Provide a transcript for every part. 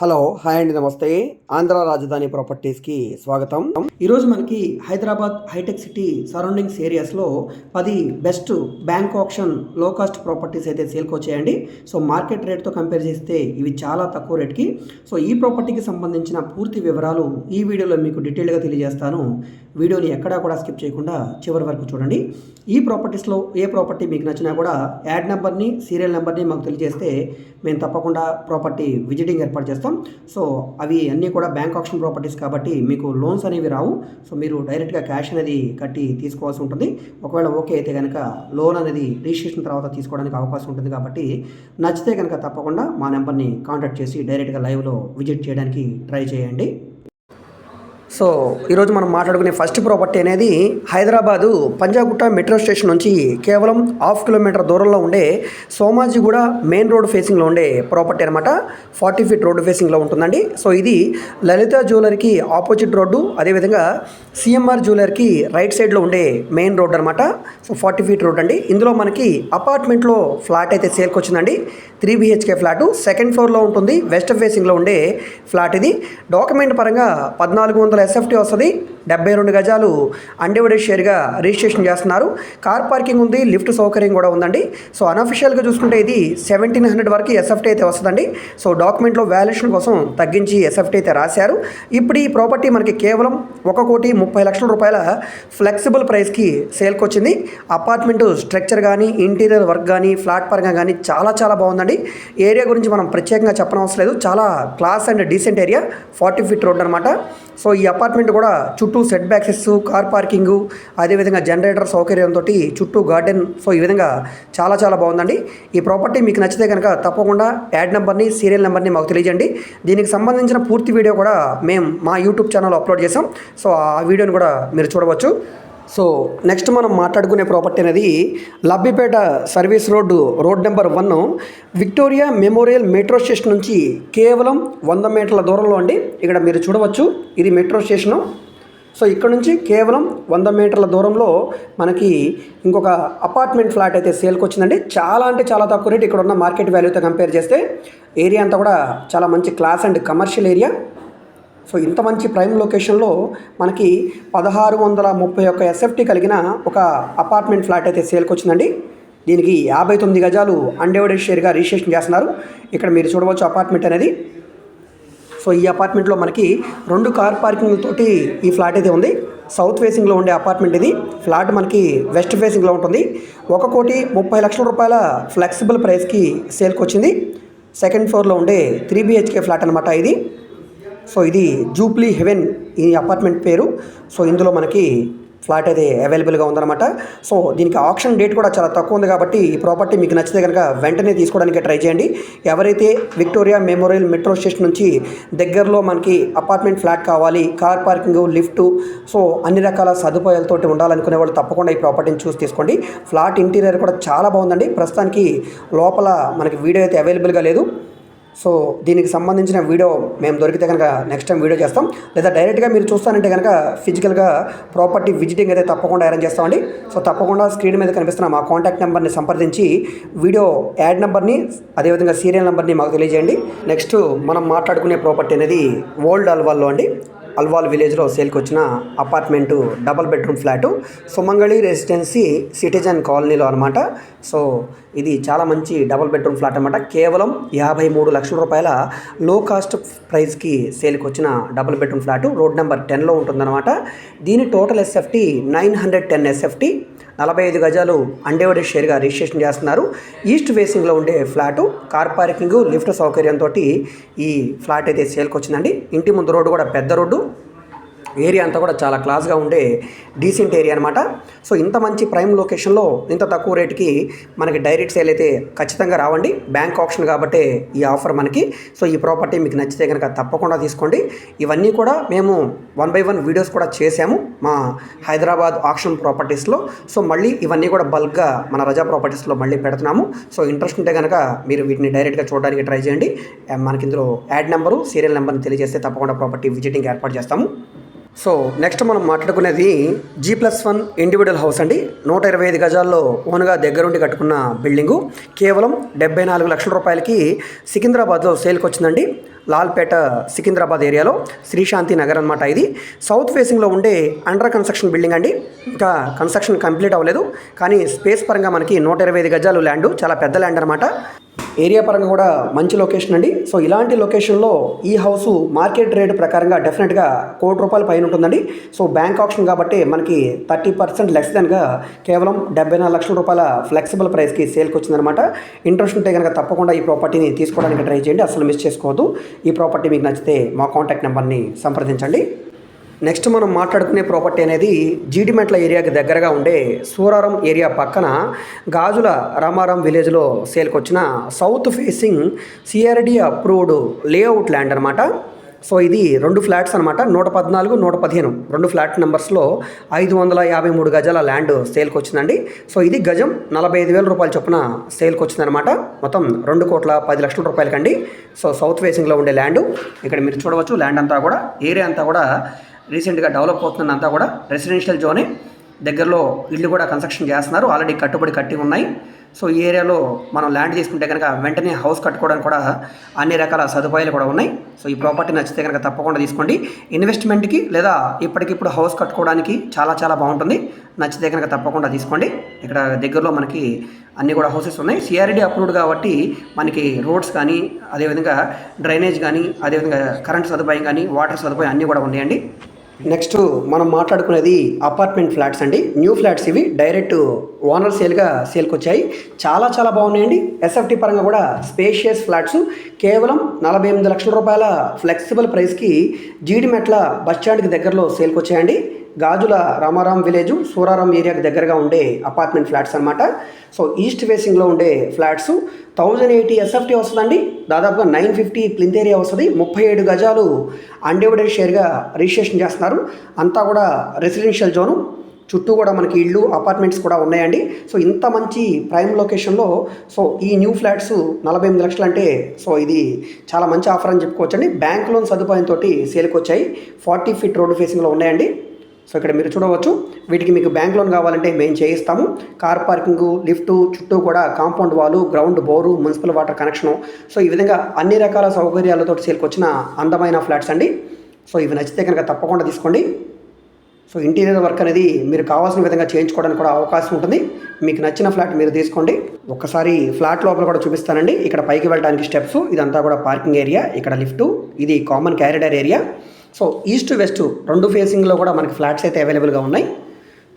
Hello hi అండి నమస్తే. ఆంధ్ర రాజధాని ప్రాపర్టీస్కి స్వాగతం. ఈరోజు మనకి హైదరాబాద్ హైటెక్ సిటీ సరౌండింగ్స్ ఏరియాస్లో పది బెస్ట్ బ్యాంక్ ఆప్షన్లో కాస్ట్ ప్రాపర్టీస్ అయితే సేల్కి వచ్చాయండి. సో మార్కెట్ రేట్తో కంపేర్ చేస్తే ఇవి చాలా తక్కువ రేట్కి. సో ఈ ప్రాపర్టీకి సంబంధించిన పూర్తి వివరాలు ఈ వీడియోలో మీకు డీటెయిల్గా తెలియజేస్తాను. వీడియోని ఎక్కడా కూడా స్కిప్ చేయకుండా చివరి వరకు చూడండి. ఈ ప్రాపర్టీస్లో ఏ ప్రాపర్టీ మీకు నచ్చినా కూడా యాడ్ నెంబర్ని సీరియల్ నెంబర్ని మాకు తెలియజేస్తే మేము తప్పకుండా ప్రాపర్టీ విజిటింగ్ ఏర్పాటు చేస్తాం. సో అవి అన్నీ కూడా బ్యాంక్ ఆప్షన్ ప్రాపర్టీస్ కాబట్టి మీకు లోన్స్ అనేవి రావు. సో మీరు డైరెక్ట్గా క్యాష్ అనేది కట్టి తీసుకోవాల్సి ఉంటుంది. ఒకవేళ ఓకే అయితే కనుక లోన్ అనేది రిజిస్ట్రేషన్ తర్వాత తీసుకోవడానికి అవకాశం ఉంటుంది కాబట్టి నచ్చితే కనుక తప్పకుండా మా నెంబర్ని కాంటాక్ట్ చేసి డైరెక్ట్గా లైవ్లో విజిట్ చేయడానికి ట్రై చేయండి. సో ఈరోజు మనం మాట్లాడుకునే ఫస్ట్ ప్రాపర్టీ అనేది హైదరాబాదు పంజాగుట్ట మెట్రో స్టేషన్ నుంచి కేవలం హాఫ్ కిలోమీటర్ దూరంలో ఉండే సోమాజిగూడ మెయిన్ రోడ్ ఫేసింగ్లో ఉండే ప్రాపర్టీ అనమాట ఫార్టీ ఫీట్ రోడ్డు ఫేసింగ్లో ఉంటుందండి. సో ఇది లలిత జ్యువెలర్కి ఆపోజిట్ రోడ్డు అదేవిధంగా సిఎంఆర్ జ్యువెలర్కి రైట్ సైడ్లో ఉండే మెయిన్ రోడ్ అనమాట సో ఫార్టీ ఫీట్ రోడ్ అండి. ఇందులో మనకి అపార్ట్మెంట్లో ఫ్లాట్ అయితే సేల్కి వచ్చిందండి త్రీ బిహెచ్కే ఫ్లాటు. సెకండ్ ఫ్లోర్లో ఉంటుంది. వెస్ట్ ఫేసింగ్లో ఉండే ఫ్లాట్ ఇది. డాక్యుమెంట్ పరంగా పద్నాలుగు వందల ఎస్ఎఫ్టీ వస్తుంది డెబ్బై రెండు గజాలు అన్డివైడెడ్ షేర్గా రిజిస్ట్రేషన్ చేస్తున్నారు. కార్ పార్కింగ్ ఉంది లిఫ్ట్ సౌకర్యం కూడా ఉందండి. సో అనఫిషియల్గా చూసుకుంటే ఇది సెవెంటీన్ హండ్రెడ్ వరకు ఎస్ఎఫ్టీ అయితే వస్తుందండి. సో డాక్యుమెంట్లో వాల్యుయేషన్ కోసం తగ్గించి ఎస్ఎఫ్టీ అయితే రాశారు. ఇప్పుడు ఈ ప్రాపర్టీ మనకి కేవలం ఒక కోటి ముప్పై లక్షల రూపాయల ఫ్లెక్సిబుల్ ప్రైస్కి సేల్కి వచ్చింది అపార్ట్మెంట్ స్ట్రక్చర్ కానీ ఇంటీరియర్ వర్క్ కానీ ఫ్లాట్ పరంగా కానీ చాలా చాలా బాగుందండి. ఏరియా గురించి మనం ప్రత్యేకంగా చెప్పనవసరం లేదు. చాలా class and decent area forty feet road అనమాట సో ఈ అపార్ట్మెంట్ కూడా చుట్టూ సెట్ బ్యాక్సెస్ కార్ పార్కింగు అదేవిధంగా జనరేటర్ సౌకర్యంతో చుట్టూ గార్డెన్ సో ఈ విధంగా చాలా చాలా బాగుందండి. ఈ ప్రాపర్టీ మీకు నచ్చితే కనుక తప్పకుండా యాడ్ నెంబర్ని సీరియల్ నెంబర్ని మాకు తెలియజేయండి. దీనికి సంబంధించిన పూర్తి వీడియో కూడా మేము మా యూట్యూబ్ ఛానల్ అప్లోడ్ చేసాం సో ఆ వీడియోని కూడా మీరు చూడవచ్చు. సో నెక్స్ట్ మనం మాట్లాడుకునే ప్రాపర్టీ అనేది Labbipet service road road number one. Victoria memorial metro station నుంచి కేవలం వంద మీటర్ల దూరంలో అండి. ఇక్కడ మీరు చూడవచ్చు ఇది మెట్రో స్టేషను. సో ఇక్కడ నుంచి కేవలం వంద మీటర్ల దూరంలో మనకి ఇంకొక అపార్ట్మెంట్ ఫ్లాట్ అయితే సేల్కి వచ్చిందండి. చాలా అంటే చాలా తక్కువ రేట్. ఇక్కడ ఉన్న మార్కెట్ వాల్యూతో కంపేర్ చేస్తే ఏరియా అంతా కూడా చాలా మంచి class and commercial area. So ఇంత మంచి ప్రైమ్ లొకేషన్లో మనకి పదహారు వందల ముప్పై ఒక్క ఎస్ఎఫ్టీ కలిగిన ఒక అపార్ట్మెంట్ ఫ్లాట్ అయితే సేల్కి వచ్చిందండి. దీనికి యాభై తొమ్మిది గజాలు అన్డివైడెడ్ షేర్గా రిజిస్ట్రేషన్ చేస్తున్నారు. ఇక్కడ మీరు చూడవచ్చు అపార్ట్మెంట్ అనేది. సో ఈ అపార్ట్మెంట్లో మనకి రెండు కార్ పార్కింగ్ తోటి ఈ ఫ్లాట్ అయితే ఉంది. సౌత్ ఫేసింగ్లో ఉండే అపార్ట్మెంట్ ఇది. ఫ్లాట్ మనకి వెస్ట్ ఫేసింగ్లో ఉంటుంది. ఒక కోటి ముప్పై లక్షల రూపాయల ఫ్లెక్సిబుల్ ప్రైస్కి సేల్కి వచ్చింది. సెకండ్ ఫ్లోర్లో ఉండే త్రీ బిహెచ్కే ఫ్లాట్ అనమాట ఇది. సో ఇది జూప్లీ హెవెన్ ఈ అపార్ట్మెంట్ పేరు. సో ఇందులో మనకి ఫ్లాట్ అయితే అవైలబుల్గా ఉందన్నమాట. సో దీనికి ఆప్షన్ డేట్ కూడా చాలా తక్కువ ఉంది కాబట్టి ఈ ప్రాపర్టీ మీకు నచ్చితే కనుక వెంటనే తీసుకోవడానికి ట్రై చేయండి. ఎవరైతే విక్టోరియా మెమోరియల్ మెట్రో స్టేషన్ నుంచి దగ్గరలో మనకి అపార్ట్మెంట్ ఫ్లాట్ కావాలి కార్ పార్కింగ్ లిఫ్ట్ సో అన్ని రకాల సదుపాయాలతోటి ఉండాలనుకునే వాళ్ళు తప్పకుండా ఈ ప్రాపర్టీని చూసి తీసుకోండి. ఫ్లాట్ ఇంటీరియర్ కూడా చాలా బాగుందండి. ప్రస్తుతానికి లోపల మనకి వీడియో అయితే అవైలబుల్గా లేదు. సో దీనికి సంబంధించిన వీడియో మేము దొరికితే కనుక నెక్స్ట్ టైం వీడియో చేస్తాం. లేదా డైరెక్ట్గా మీరు చూస్తానంటే కనుక ఫిజికల్గా ప్రాపర్టీ విజిటింగ్ అయితే తప్పకుండా అరేంజ్ చేస్తామండి. సో తప్పకుండా స్క్రీన్ మీద కనిపిస్తున్న మా కాంటాక్ట్ నెంబర్ని సంప్రదించి వీడియో యాడ్ నెంబర్ని అదేవిధంగా సీరియల్ నెంబర్ని మాకు తెలియజేయండి. నెక్స్ట్ మనం మాట్లాడుకునే ప్రాపర్టీ అనేది ఓల్డ్ అల్వాల్లో అండి. అల్వాల్ విలేజ్లో సేల్కి వచ్చిన apartment double bedroom flat. Sumangali residency citizen కాలనీలో అనమాట సో ఇది చాలా మంచి డబల్ బెడ్రూమ్ ఫ్లాట్ అనమాట కేవలం యాభై మూడు లక్షల రూపాయల లో కాస్ట్ ప్రైస్కి సేల్కి వచ్చిన double bedroom flat. Road number టెన్లో ఉంటుందన్నమాట. దీని total SFT nine hundred ten SFT. నలభై ఐదు గజాలు అండేవడి షేర్గా రిజిస్ట్రేషన్ చేస్తున్నారు. ఈస్ట్ ఫేసింగ్లో ఉండే ఫ్లాటు. కార్ పార్కింగ్ లిఫ్ట్ సౌకర్యంతో ఈ ఫ్లాట్ అయితే సేల్కి వచ్చిందండి ఇంటి ముందు రోడ్డు కూడా పెద్ద రోడ్డు. ఏరియా అంతా కూడా చాలా క్లాస్గా ఉండే డీసెంట్ ఏరియా అనమాట సో ఇంత మంచి ప్రైమ్ లొకేషన్లో ఇంత తక్కువ రేటుకి మనకి డైరెక్ట్ సేల్ అయితే ఖచ్చితంగా రావండి. బ్యాంక్ ఆప్షన్ కాబట్టి ఈ ఆఫర్ మనకి. సో ఈ ప్రాపర్టీ మీకు నచ్చితే కనుక తప్పకుండా తీసుకోండి. ఇవన్నీ కూడా మేము వన్ బై వన్ వీడియోస్ కూడా చేశాము మా హైదరాబాద్ ఆక్షన్ ప్రాపర్టీస్లో. సో మళ్ళీ ఇవన్నీ కూడా బల్క్గా మన రజా ప్రాపర్టీస్లో మళ్ళీ పెడుతున్నాము. సో ఇంట్రెస్ట్ ఉంటే కనుక మీరు వీటిని డైరెక్ట్గా చూడడానికి ట్రై చేయండి. మనకి ఇందులో యాడ్ నెంబరు సీరియల్ నెంబర్ని తెలియజేస్తే తప్పకుండా ప్రాపర్టీ విజిటింగ్ ఏర్పాటు చేస్తాము. సో నెక్స్ట్ మనం మాట్లాడుకునేది G plus one individual house అండి. నూట ఇరవై ఐదు గజాల్లో ఓన్గా దగ్గరుండి కట్టుకున్న బిల్డింగు కేవలం డెబ్బై నాలుగు లక్షల రూపాయలకి సికింద్రాబాద్లో సేల్కి వచ్చిందండి లాల్పేట సికింద్రాబాద్ ఏరియాలో శ్రీశాంతి నగర్ అనమాట ఇది. సౌత్ ఫేసింగ్లో ఉండే అండర్ కన్స్ట్రక్షన్ బిల్డింగ్ అండి. ఇంకా కన్స్ట్రక్షన్ కంప్లీట్ అవ్వలేదు. కానీ స్పేస్ పరంగా మనకి నూట ఇరవై ఐదు గజాలు ల్యాండ్ చాలా పెద్ద ల్యాండ్ అనమాట ఏరియా పరంగా కూడా మంచి లొకేషన్ అండి. సో ఇలాంటి లొకేషన్లో ఈ హౌస్ మార్కెట్ రేట్ ప్రకారంగా డెఫినెట్గా కోటి రూపాయల పైన ఉంటుందండి. సో బ్యాంక్ ఆప్షన్ కాబట్టి మనకి థర్టీ పర్సెంట్ లెస్ దెన్గా కేవలం డెబ్బై నాలుగు లక్షల రూపాయల ఫ్లెక్సిబుల్ ప్రైస్కి సేల్కి వచ్చిందనమాట ఇంట్రెస్ట్ ఉంటే కనుక తప్పకుండా ఈ ప్రాపర్టీని తీసుకోవడానికి ట్రై చేయండి. అసలు మిస్ చేసుకోవద్దు. ఈ ప్రాపర్టీ మీకు నచ్చితే మా కాంటాక్ట్ నెంబర్ని సంప్రదించండి. నెక్స్ట్ మనం మాట్లాడుకునే ప్రాపర్టీ అనేది జీడిమెట్ల ఏరియాకి దగ్గరగా ఉండే సూరారం ఏరియా పక్కన గాజుల రామారం విలేజ్లో సేల్కి వచ్చిన south facing CRD approved layout land అనమాట సో ఇది రెండు ఫ్లాట్స్ అనమాట నూట పద్నాలుగు నూట పదిహేను. రెండు ఫ్లాట్ నెంబర్స్లో ఐదు వందల యాభై మూడు గజాల ల్యాండ్ సేల్కి వచ్చిందండి సో ఇది గజం నలభై ఐదు వేల రూపాయల చొప్పున సేల్కి వచ్చిందనమాట మొత్తం రెండు కోట్ల పది లక్షల రూపాయలకండి. సో సౌత్ ఫేసింగ్లో ఉండే ల్యాండ్. ఇక్కడ మీరు చూడవచ్చు ల్యాండ్ అంతా కూడా ఏరియా అంతా కూడా రీసెంట్గా డెవలప్ అవుతుందంతా కూడా రెసిడెన్షియల్ జోనే. దగ్గరలో ఇల్లు కూడా కన్స్ట్రక్షన్ చేస్తున్నారు. ఆల్రెడీ కట్టుబడి కట్టి ఉన్నాయి. సో ఈ ఏరియాలో మనం ల్యాండ్ తీసుకుంటే కనుక వెంటనే హౌస్ కట్టుకోవడానికి కూడా అన్ని రకాల సదుపాయాలు కూడా ఉన్నాయి. సో ఈ ప్రాపర్టీ నచ్చితే కనుక తప్పకుండా తీసుకోండి. ఇన్వెస్ట్మెంట్కి లేదా ఇప్పటికిప్పుడు హౌస్ కట్టుకోవడానికి చాలా చాలా బాగుంటుంది. నచ్చితే కనుక తప్పకుండా తీసుకోండి. ఇక్కడ దగ్గరలో మనకి అన్ని కూడా హౌసెస్ ఉన్నాయి. సిఆర్డీ అప్రూవ్డ్ కాబట్టి మనకి రోడ్స్ కానీ అదేవిధంగా డ్రైనేజ్ కానీ అదేవిధంగా కరెంట్ సదుపాయం కానీ వాటర్ సదుపాయం అన్నీ కూడా ఉన్నాయండి. నెక్స్ట్ మనం మాట్లాడుకునేది అపార్ట్మెంట్ ఫ్లాట్స్ అండి. న్యూ ఫ్లాట్స్ ఇవి డైరెక్ట్ ఓనర్ సేల్గా సేల్కి వచ్చాయి. చాలా చాలా బాగున్నాయండి. ఎస్ఎఫ్టీ పరంగా కూడా స్పేషియస్ ఫ్లాట్స్ కేవలం నలభై ఎనిమిది లక్షల రూపాయల ఫ్లెక్సిబుల్ ప్రైస్కి జీడిమెట్ల బస్ స్టాండ్కి దగ్గరలో సేల్కి వచ్చాయండి. గాజుల రామారాం విలేజ్ సూరారాం ఏరియాకి దగ్గరగా ఉండే అపార్ట్మెంట్ ఫ్లాట్స్ అనమాట సో ఈస్ట్ ఫేసింగ్లో ఉండే ఫ్లాట్స్ థౌజండ్ ఎయిటీ ఎస్ఎఫ్టీ వస్తుందండి. దాదాపుగా నైన్ ఫిఫ్టీ ప్లింత్ ఏరియా వస్తుంది. ముప్పై ఏడు గజాలు అన్డివైడెడ్ షేర్గా రిజిస్ట్రేషన్ చేస్తున్నారు. అంతా కూడా రెసిడెన్షియల్ జోను. చుట్టూ కూడా మనకి ఇళ్ళు అపార్ట్మెంట్స్ కూడా ఉన్నాయండి. సో ఇంత మంచి ప్రైమ్ లొకేషన్లో సో ఈ న్యూ ఫ్లాట్స్ నలభై ఎనిమిది లక్షలు అంటే సో ఇది చాలా మంచి ఆఫర్ అని చెప్పుకోవచ్చండి. బ్యాంక్ లోన్ సదుపాయంతో సేల్కి వచ్చాయి. ఫార్టీ ఫీట్ రోడ్డు ఫేసింగ్లో ఉన్నాయండి. సో ఇక్కడ మీరు చూడవచ్చు వీటికి మీకు బ్యాంక్ లోన్ కావాలంటే మేము చేయిస్తాము. కార్ పార్కింగ్ లిఫ్ట్ చుట్టూ కూడా compound wall ground bore municipal water connection. So ఈ విధంగా అన్ని రకాల సౌకర్యాలతో సేల్కి వచ్చిన అందమైన ఫ్లాట్స్ అండి. సో ఇవి నచ్చితే కనుక తప్పకుండా తీసుకోండి. సో ఇంటీరియర్ వర్క్ అనేది మీరు కావాల్సిన విధంగా చేయించుకోవడానికి కూడా అవకాశం ఉంటుంది. మీకు నచ్చిన ఫ్లాట్ మీరు తీసుకోండి. ఒక్కసారి ఫ్లాట్ లోపల కూడా చూపిస్తానండి. ఇక్కడ పైకి వెళ్ళడానికి స్టెప్స్ ఇదంతా కూడా పార్కింగ్ ఏరియా. ఇక్కడ లిఫ్ట్ ఇది common corridor area. So east west రెండు ఫేసింగ్లో కూడా మనకి ఫ్లాట్స్ అయితే అవైలబుల్గా ఉన్నాయి.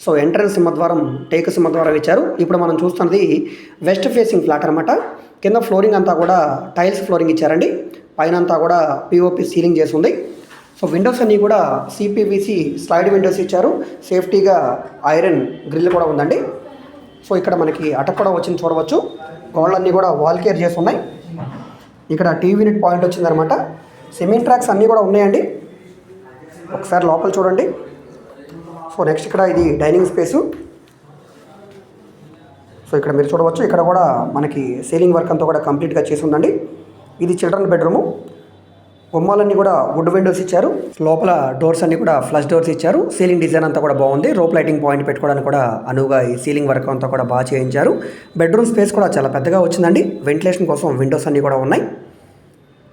సో ఎంట్రన్స్ సింహద్వారం టేక్ సింహద్వారం ఇచ్చారు. ఇప్పుడు మనం చూస్తున్నది వెస్ట్ ఫేసింగ్ ఫ్లాట్ అనమాట కింద ఫ్లోరింగ్ అంతా కూడా టైల్స్ ఫ్లోరింగ్ ఇచ్చారండి. పైన అంతా కూడా పిఓపి సీలింగ్ చేసి ఉంది. సో విండోస్ అన్నీ కూడా సిపివిసి స్లైడ్ విండోస్ ఇచ్చారు. సేఫ్టీగా ఐరన్ గ్రిల్ కూడా ఉందండి. సో ఇక్కడ మనకి అటక్ కూడా వచ్చింది చూడవచ్చు. గోళ్ళన్నీ కూడా వాల్ కేర్ చేసి ఉన్నాయి. ఇక్కడ టీవీ యూనిట్ పాయింట్ వచ్చిందనమాట సిమెంట్ ట్రాక్స్ అన్నీ కూడా ఉన్నాయండి. ఒకసారి లోపల చూడండి. సో నెక్స్ట్ ఇక్కడ ఇది డైనింగ్ స్పేసు. సో ఇక్కడ మీరు చూడవచ్చు ఇక్కడ కూడా మనకి సీలింగ్ వర్క్ అంతా కూడా కంప్లీట్గా చేసి ఉందండి ఇది చిల్డ్రన్ బెడ్రూము. బొమ్మలన్నీ కూడా వుడ్ విండోస్ ఇచ్చారు. లోపల డోర్స్ అన్నీ కూడా ఫ్లష్ డోర్స్ ఇచ్చారు. సీలింగ్ డిజైన్ అంతా కూడా బాగుంది. రోప్ లైటింగ్ పాయింట్ పెట్టుకోవడానికి కూడా అనువుగా ఈ సీలింగ్ వర్క్ అంతా కూడా బాగా చేయించారు. బెడ్రూమ్ స్పేస్ కూడా చాలా పెద్దగా వచ్చిందండి. వెంటిలేషన్ కోసం విండోస్ అన్నీ కూడా ఉన్నాయి.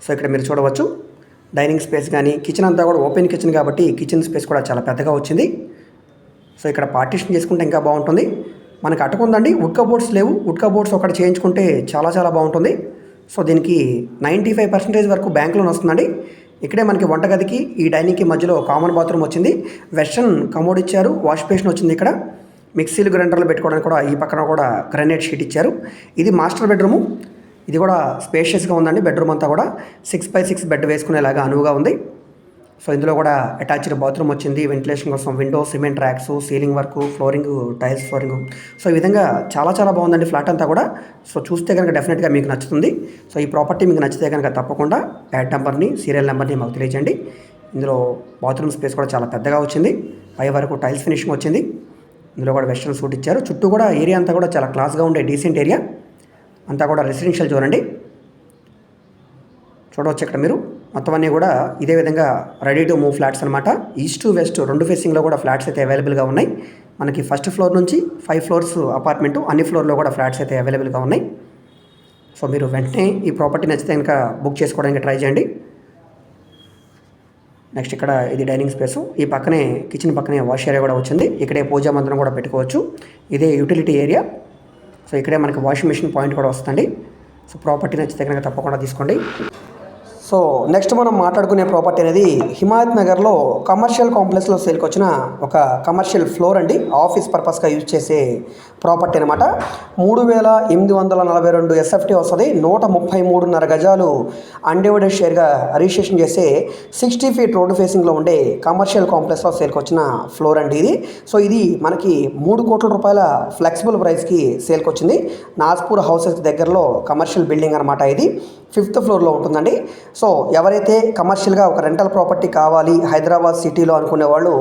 సో ఇక్కడ మీరు చూడవచ్చు. డైనింగ్ స్పేస్ కానీ కిచెన్ అంతా కూడా ఓపెన్ కిచెన్ కాబట్టి కిచెన్ స్పేస్ కూడా చాలా పెద్దగా వచ్చింది. సో ఇక్కడ పార్టీషన్ చేసుకుంటే ఇంకా బాగుంటుంది. మనకు అటుకుందండి ఉడ్క బోర్డ్స్ లేవు. ఉడ్క బోర్డ్స్ ఒకటి చేయించుకుంటే చాలా చాలా బాగుంటుంది. సో దీనికి నైంటీ ఫైవ్ పర్సెంటేజ్ వరకు బ్యాంక్ లోన్ వస్తుందండి. ఇక్కడే మనకి వంటగదికి ఈ డైనింగ్కి మధ్యలో కామన్ బాత్రూమ్ వచ్చింది. వెస్టర్న్ కమోడ్ ఇచ్చారు వాష్ బేషన్ వచ్చింది ఇక్కడ. మిక్సీలు గ్రైండర్లు పెట్టుకోవడానికి కూడా ఈ పక్కన కూడా గ్రనేట్ షీట్ ఇచ్చారు. ఇది మాస్టర్ బెడ్రూము. ఇది కూడా స్పేషియస్గా ఉందండి. బెడ్రూమ్ అంతా కూడా సిక్స్ బై సిక్స్ బెడ్ వేసుకునేలాగా అనువుగా ఉంది. సో ఇందులో కూడా అటాచ్డ్ బాత్రూమ్ వచ్చింది. వెంటిలేషన్ కోసం window cement racks ceiling work flooring tiles flooring so ఈ విధంగా చాలా చాలా బాగుందండి ఫ్లాట్ అంతా కూడా. సో చూస్తే కనుక డెఫినెట్గా మీకు నచ్చుతుంది. సో ఈ ప్రాపర్టీ మీకు నచ్చితే కనుక తప్పకుండా యాడ్ నెంబర్ని సీరియల్ నెంబర్ని మాకు తెలియజేయండి. ఇందులో బాత్రూమ్ స్పేస్ కూడా చాలా పెద్దగా వచ్చింది. పై వరకు టైల్స్ ఫినిషింగ్ వచ్చింది. ఇందులో కూడా వెస్ట్రన్ సూట్ ఇచ్చారు. చుట్టూ కూడా ఏరియా అంతా కూడా చాలా క్లాస్గా ఉండే డీసెంట్ ఏరియా అంతా కూడా రెసిడెన్షియల్ జోన్ అండి. చూడవచ్చు ఇక్కడ మీరు. మొత్తం అన్నీ కూడా ఇదే విధంగా రెడీ టు మూవ్ ఫ్లాట్స్ అనమాట ఈస్ట్ వెస్ట్ రెండు ఫేసింగ్లో కూడా ఫ్లాట్స్ అయితే అవైలబుల్గా ఉన్నాయి. మనకి ఫస్ట్ ఫ్లోర్ నుంచి ఫైవ్ ఫ్లోర్స్ అపార్ట్మెంట్ అన్ని ఫ్లోర్లో కూడా ఫ్లాట్స్ అయితే అవైలబుల్గా ఉన్నాయి. సో మీరు వెంటనే ఈ ప్రాపర్టీ నచ్చితే కనుక బుక్ చేసుకోవడానికి ట్రై చేయండి. నెక్స్ట్ ఇక్కడ ఇది డైనింగ్ స్పేస్ ఈ పక్కనే కిచెన్ పక్కనే వాష్ ఏరియా కూడా వచ్చింది. ఇక్కడే పూజా మందిరం కూడా పెట్టుకోవచ్చు. ఇదే యూటిలిటీ ఏరియా సో ఇక్కడే మనకి వాషింగ్ మిషన్ పాయింట్ కూడా వస్తుంది సో ప్రాపర్టీ నచ్చితే కనుక తప్పకుండా తీసుకోండి. సో నెక్స్ట్ మనం మాట్లాడుకునే ప్రాపర్టీ అనేది హిమాయత్ నగర్లో కమర్షియల్ కాంప్లెక్స్లో సేల్కి వచ్చిన ఒక కమర్షియల్ ఫ్లోర్ అండి. ఆఫీస్ పర్పస్గా యూజ్ చేసే ప్రాపర్టీ అనమాట మూడు వేల ఎనిమిది వందల నలభై రెండు ఎస్ఎఫ్టీ వస్తుంది. నూట ముప్పై మూడున్నర గజాలు అన్డివైడెడ్ షేర్గా రిజిస్ట్రేషన్ చేసే సిక్స్టీ ఫీట్ రోడ్డు ఫేసింగ్లో ఉండే కమర్షియల్ కాంప్లెక్స్లో సేల్కి వచ్చిన ఫ్లోర్ అండి ఇది. సో ఇది మనకి మూడు కోట్ల రూపాయల ఫ్లెక్సిబుల్ ప్రైస్కి సేల్కి వచ్చింది నాజ్పూర్ హౌసెస్ దగ్గరలో కమర్షియల్ బిల్డింగ్ అనమాట ఇది. ఫిఫ్త్ ఫ్లోర్లో ఉంటుందండి. సో ఎవరైతే కమర్షియల్గా ఒక రెంటల్ ప్రాపర్టీ కావాలి హైదరాబాద్ సిటీలో అనుకునే వాళ్ళు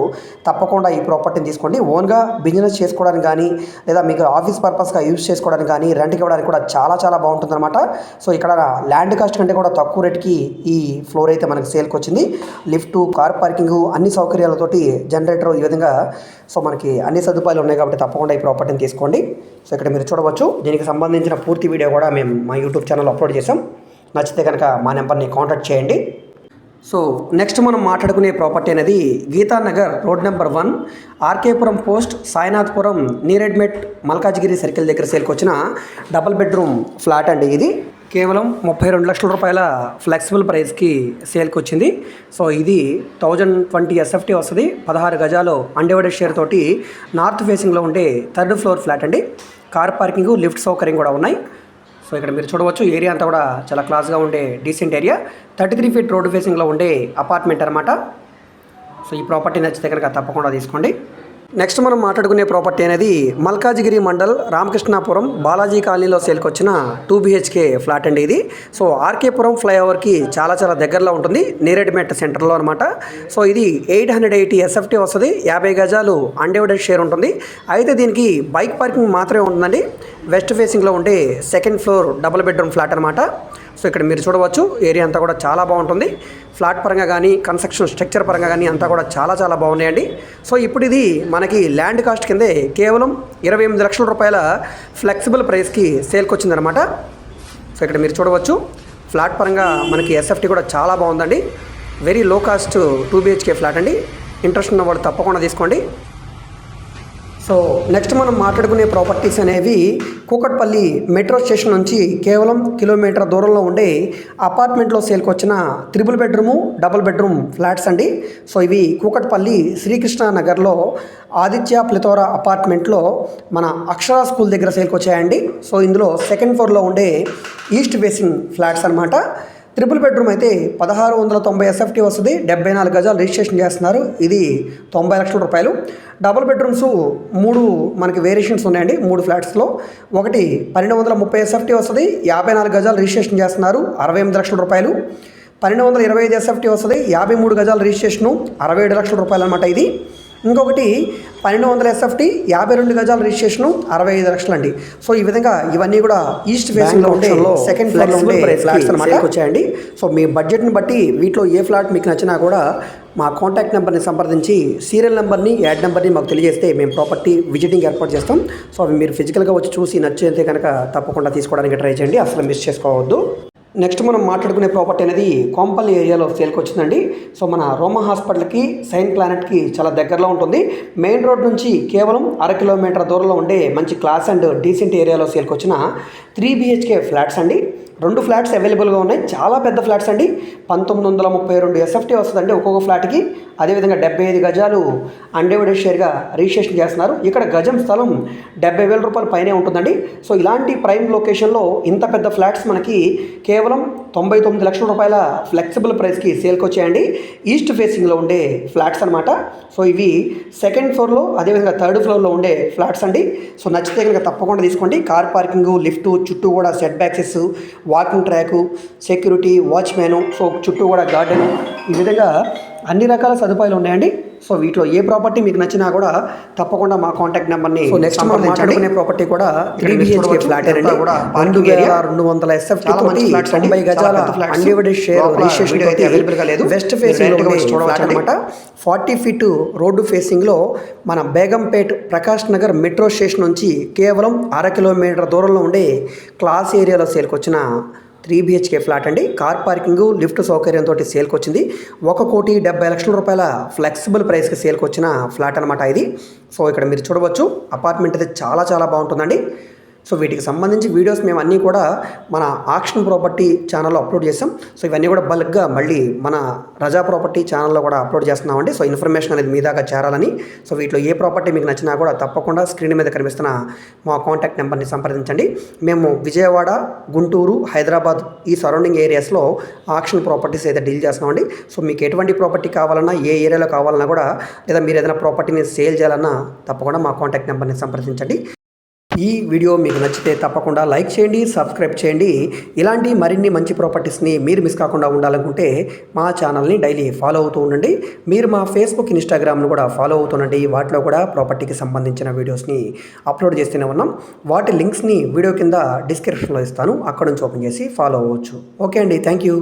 తప్పకుండా ఈ ప్రాపర్టీని తీసుకోండి. ఓన్గా బిజినెస్ చేసుకోవడానికి కానీ లేదా మీకు ఆఫీస్ పర్పస్గా యూజ్ చేసుకోవడానికి కానీ రెంట్కి ఇవ్వడానికి కూడా చాలా చాలా బాగుంటుందన్నమాట. సో ఇక్కడ ల్యాండ్ కాస్ట్ కంటే కూడా తక్కువ రేట్కి ఈ ఫ్లోర్ అయితే మనకి సేల్కి వచ్చింది. లిఫ్ట్ కార్ పార్కింగ్ అన్ని సౌకర్యాలతోటి జనరేటర్ ఈ విధంగా సో మనకి అన్ని సదుపాయాలు ఉన్నాయి కాబట్టి తప్పకుండా ఈ ప్రాపర్టీని తీసుకోండి. సో ఇక్కడ మీరు చూడవచ్చు. దీనికి సంబంధించిన పూర్తి వీడియో కూడా మేము మా యూట్యూబ్ ఛానల్ అప్లోడ్ చేసాం నచ్చితే కనుక మా నెంబర్ని కాంటాక్ట్ చేయండి. సో నెక్స్ట్ మనం మాట్లాడుకునే ప్రాపర్టీ అనేది Geetanagar road number one RK Puram post Sainathpuram Neredmet Malkajgiri circle దగ్గర సేల్కి వచ్చిన డబుల్ బెడ్రూమ్ ఫ్లాట్ అండి ఇది. కేవలం ముప్పై రెండు లక్షల రూపాయల ఫ్లెక్సిబుల్ ప్రైస్కి సేల్కి వచ్చింది. సో ఇది థౌజండ్ ట్వంటీ ఎస్ఎఫ్టీ వస్తుంది. పదహారు గజాలు అన్డివైడెడ్ షేర్ తోటి నార్త్ ఫేసింగ్లో ఉండే థర్డ్ ఫ్లోర్ ఫ్లాట్ అండి. కార్ పార్కింగ్ లిఫ్ట్ సౌకర్యం కూడా ఉన్నాయి. సో ఇక్కడ మీరు చూడవచ్చు ఏరియా అంతా కూడా చాలా క్లాస్గా ఉండే decent area thirty three feet road ఫేసింగ్లో ఉండే అపార్ట్మెంట్ అనమాట సో ఈ ప్రాపర్టీ నచ్చితే కనుక తప్పకుండా తీసుకోండి. నెక్స్ట్ మనం మాట్లాడుకునే ప్రాపర్టీ అనేది మల్కాజిగిరి మండల్ రామకృష్ణాపురం బాలాజీ కాలనీలో సేల్కి వచ్చిన టూ బిహెచ్కే ఫ్లాట్ అండి ఇది. సో ఆర్కేపురం ఫ్లైఓవర్కి చాలా చాలా దగ్గరలో ఉంటుంది నేరేడ్మెట్ సెంటర్లో అనమాట సో ఇది ఎయిట్ హండ్రెడ్ ఎయిటీ ఎస్ఎఫ్టీ వస్తుంది యాభై గజాలు అన్డివైడెడ్ షేర్ ఉంటుంది. అయితే దీనికి బైక్ పార్కింగ్ మాత్రమే ఉంటుందండి వెస్ట్ ఫేసింగ్లో ఉండే second floor double bedroom flat అనమాట సో ఇక్కడ మీరు చూడవచ్చు ఏరియా అంతా కూడా చాలా బాగుంటుంది. ఫ్లాట్ పరంగా కానీ కన్స్ట్రక్షన్ స్ట్రక్చర్ పరంగా కానీ అంతా కూడా చాలా చాలా బాగున్నాయండి. సో ఇప్పుడు ఇది మనకి ల్యాండ్ కాస్ట్ కిందే కేవలం ఇరవై ఎనిమిది లక్షల రూపాయల ఫ్లెక్సిబుల్ ప్రైస్కి సేల్కి వచ్చిందనమాట సో ఇక్కడ మీరు చూడవచ్చు ఫ్లాట్ పరంగా మనకి ఎస్ఎఫ్టీ కూడా చాలా బాగుందండి. Very low cost two BHK flat అండి. ఇంట్రెస్ట్ ఉన్న వాళ్ళు తప్పకుండా తీసుకోండి. సో నెక్స్ట్ మనం మాట్లాడుకునే ప్రాపర్టీస్ అనేవి కూకట్పల్లి మెట్రో స్టేషన్ నుంచి కేవలం కిలోమీటర్ దూరంలో ఉండే అపార్ట్మెంట్లో సేల్కి వచ్చిన triple bedroom double bedroom flats అండి. సో ఇవి కూకట్పల్లి శ్రీకృష్ణ నగర్లో ఆదిత్య ప్లితోరా అపార్ట్మెంట్లో మన అక్షరా స్కూల్ దగ్గర సేల్కి వచ్చాయండి. సో ఇందులో సెకండ్ ఫ్లోర్లో ఉండే ఈస్ట్ బేసింగ్ ఫ్లాట్స్ అనమాట ట్రిపుల్ బెడ్రూమ్ అయితే పదహారు వందల తొంభై ఎస్ఎఫ్టీ వస్తుంది. డెబ్బై నాలుగు గజాలు రిజిస్ట్రేషన్ చేస్తున్నారు. ఇది తొంభై లక్షల రూపాయలు. డబుల్ బెడ్రూమ్స్ మూడు మనకి వేరియేషన్స్ ఉన్నాయండి మూడు ఫ్లాట్స్లో. ఒకటి పన్నెండు వందల ముప్పై ఎస్ఎఫ్టీ వస్తుంది. యాభై నాలుగు గజాలు రిజిస్ట్రేషన్ చేస్తున్నారు. అరవై ఎనిమిది లక్షల రూపాయలు. పన్నెండు వందల ఇరవై ఐదు ఎస్ఎఫ్టీ వస్తుంది. యాభై మూడు గజాల రిజిస్ట్రేషను. అరవై ఏడు లక్షల రూపాయలు అనమాట ఇది. ఇంకొకటి పన్నెండు వందల ఎస్ఎఫ్టీ యాభై రెండు గజాల రిజిస్ట్రేషన్ అరవై ఐదు లక్షలు అండి సో ఈ విధంగా ఇవన్నీ కూడా ఈస్ట్ ఫేసింగ్లో ఉండే సెకండ్ ఫ్లోర్లో ఉండే ఫ్లాట్స్ అనమాట వచ్చాయండి సో మీ బడ్జెట్ని బట్టి వీటిలో ఏ ఫ్లాట్ మీకు నచ్చినా కూడా మా కాంటాక్ట్ నెంబర్ని సంప్రదించి సీరియల్ నెంబర్ని యాడ్ నెంబర్ని మాకు తెలియజేస్తే మేము ప్రాపర్టీ విజిటింగ్ ఏర్పాటు చేస్తాం. సో అవి మీరు ఫిజికల్గా వచ్చి చూసి నచ్చితే కనుక తప్పకుండా తీసుకోవడానికి ట్రై చేయండి. అసలు మిస్ చేసుకోవద్దు. నెక్స్ట్ మనం మాట్లాడుకునే ప్రాపర్టీ అనేది కోంపల్లి ఏరియాలో సేల్కి వచ్చిందండి. సో మన రోమా హాస్పిటల్కి సైన్ ప్లానెట్కి చాలా దగ్గరలో ఉంటుంది. మెయిన్ రోడ్ నుంచి కేవలం అర కిలోమీటర్ దూరంలో ఉండే మంచి క్లాస్ అండ్ డీసెంట్ ఏరియాలో సేల్కి వచ్చిన త్రీ బిహెచ్కే ఫ్లాట్స్ అండి. రెండు ఫ్లాట్స్ అవైలబుల్గా ఉన్నాయి. చాలా పెద్ద ఫ్లాట్స్ అండి. పంతొమ్మిది వందల ముప్పై రెండు ఎస్ఎఫ్టీ వస్తుందండి ఒక్కొక్క ఫ్లాట్కి అదేవిధంగా డెబ్బై ఐదు గజాలు అన్డివైడెడ్ షేర్గా రిజిస్ట్రేషన్ చేస్తున్నారు. ఇక్కడ గజం స్థలం డెబ్బై వేల రూపాయల పైనే ఉంటుందండి. సో ఇలాంటి ప్రైమ్ లొకేషన్లో ఇంత పెద్ద ఫ్లాట్స్ మనకి కేవలం తొంభై తొమ్మిది లక్షల రూపాయల ఫ్లెక్సిబుల్ ప్రైస్కి సేల్కి వచ్చాయండి. ఈస్ట్ ఫేసింగ్లో ఉండే ఫ్లాట్స్ అనమాట సో ఇవి సెకండ్ ఫ్లోర్లో అదేవిధంగా థర్డ్ ఫ్లోర్లో ఉండే ఫ్లాట్స్ అండి. సో నచ్చితే కనుక తప్పకుండా తీసుకోండి. కార్ పార్కింగ్ లిఫ్ట్ చుట్టూ కూడా setbacks walking track security watchman so చుట్టూ కూడా గార్డెన్. ఈ విధంగా అన్ని రకాల సదుపాయాలు ఉన్నాయండి. సో వీటిలో ఏ ప్రాపర్టీ మీకు నచ్చినా కూడా తప్పకుండా మా కాంటాక్ట్ నెంబర్ని సో నెక్స్ట్ మాట్లాడుకునే ప్రాపర్టీ కూడా త్రీ బిహెచ్కే ఫ్లాట్ అండి. కూడా రెండు వేల రెండు వందల ఎస్ఎఫ్ తొంభై గజాల అన్డివైడెడ్ షేర్ రిజిస్ట్రేషన్ అయితే అవైలబుల్గా లేదు. వెస్ట్ ఫేసింగ్ ఫ్లాట్ అనమాట ఫార్టీ ఫీట్ రోడ్డు ఫేసింగ్లో మన బేగంపేట్ ప్రకాష్ నగర్ మెట్రో స్టేషన్ నుంచి కేవలం అర కిలోమీటర్ దూరంలో ఉండే క్లాస్ ఏరియాలో సేల్కి వచ్చిన త్రీ బిహెచ్కే ఫ్లాట్ అండి. కార్ పార్కింగ్ లిఫ్ట్ సౌకర్యంతో సేల్కి వచ్చింది ఒక కోటి డెబ్బై లక్షల రూపాయల ఫ్లెక్సిబుల్ ప్రైస్కి సేల్కి వచ్చిన ఫ్లాట్ అనమాట ఇది. సో ఇక్కడ మీరు చూడవచ్చు అపార్ట్మెంట్ అయితే చాలా చాలా బాగుంటుందండి. సో వీటికి సంబంధించి వీడియోస్ మేము అన్నీ కూడా మన ఆక్షన్ ప్రాపర్టీ ఛానల్లో అప్లోడ్ చేసాం సో ఇవన్నీ కూడా బల్క్గా మళ్ళీ మన రజా ప్రాపర్టీ ఛానల్లో కూడా అప్లోడ్ చేస్తున్నామండి. సో ఇన్ఫర్మేషన్ అనేది మీ దాకా చేరాలని. సో వీటిలో ఏ ప్రాపర్టీ మీకు నచ్చినా కూడా తప్పకుండా స్క్రీన్ మీద కనిపిస్తున్న మా కాంటాక్ట్ నెంబర్ని సంప్రదించండి. మేము విజయవాడ గుంటూరు హైదరాబాద్ ఈ సరౌండింగ్ ఏరియాస్లో ఆక్షన్ ప్రాపర్టీస్ అయితే డీల్ చేస్తున్నామండి. సో మీకు ఎటువంటి ప్రాపర్టీ కావాలన్నా ఏ ఏరియాలో కావాలన్నా కూడా లేదా మీరు ఏదైనా ప్రాపర్టీని సేల్ చేయాలన్నా తప్పకుండా మా కాంటాక్ట్ నెంబర్ని సంప్రదించండి. ఈ వీడియో మీకు నచ్చితే తప్పకుండా లైక్ చేయండి సబ్స్క్రైబ్ చేయండి. ఇలాంటి మరిన్ని మంచి ప్రాపర్టీస్ని మీరు మిస్ కాకుండా ఉండాలనుకుంటే మా ఛానల్ని డైలీ ఫాలో అవుతూ ఉండండి. మీరు మా ఫేస్బుక్ ఇన్స్టాగ్రామ్ను కూడా ఫాలో అవుతుండండి వాటిలో కూడా ప్రాపర్టీకి సంబంధించిన వీడియోస్ని అప్లోడ్ చేస్తూనే ఉన్నాం. వాటి లింక్స్ని వీడియో కింద డిస్క్రిప్షన్లో ఇస్తాను. అక్కడ నుంచి ఓపెన్ చేసి ఫాలో అవ్వచ్చు. ఓకే అండి. Thank you.